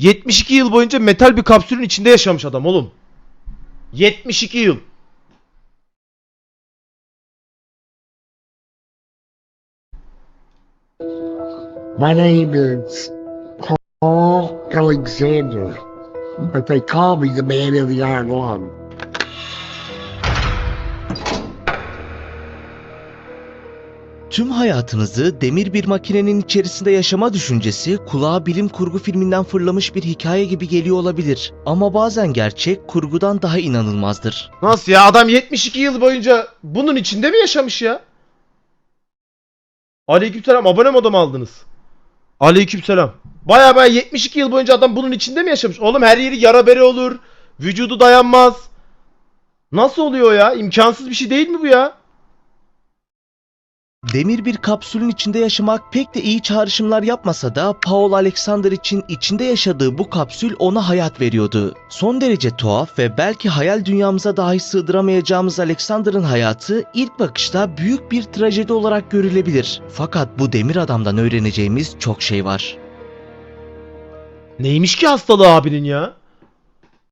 72 yıl boyunca metal bir kapsülün içinde yaşamış adam oğlum. 72 yıl. My name is Paul Alexander, but they call me the man in the iron lung. Tüm hayatınızı demir bir makinenin içerisinde yaşama düşüncesi kulağa bilim kurgu filminden fırlamış bir hikaye gibi geliyor olabilir. Ama bazen gerçek kurgudan daha inanılmazdır. Nasıl ya adam 72 yıl boyunca bunun içinde mi yaşamış ya? Aleykümselam abone modem aldınız. Aleykümselam. Baya baya 72 yıl boyunca adam bunun içinde mi yaşamış? Oğlum her yeri yara bere olur. Vücudu dayanmaz. Nasıl oluyor ya? İmkansız bir şey değil mi bu ya? Demir bir kapsülün içinde yaşamak pek de iyi çağrışımlar yapmasa da Paul Alexander için içinde yaşadığı bu kapsül ona hayat veriyordu. Son derece tuhaf ve belki hayal dünyamıza dahi sığdıramayacağımız Alexander'ın hayatı ilk bakışta büyük bir trajedi olarak görülebilir. Fakat bu demir adamdan öğreneceğimiz çok şey var. Neymiş ki hastalığı abinin ya?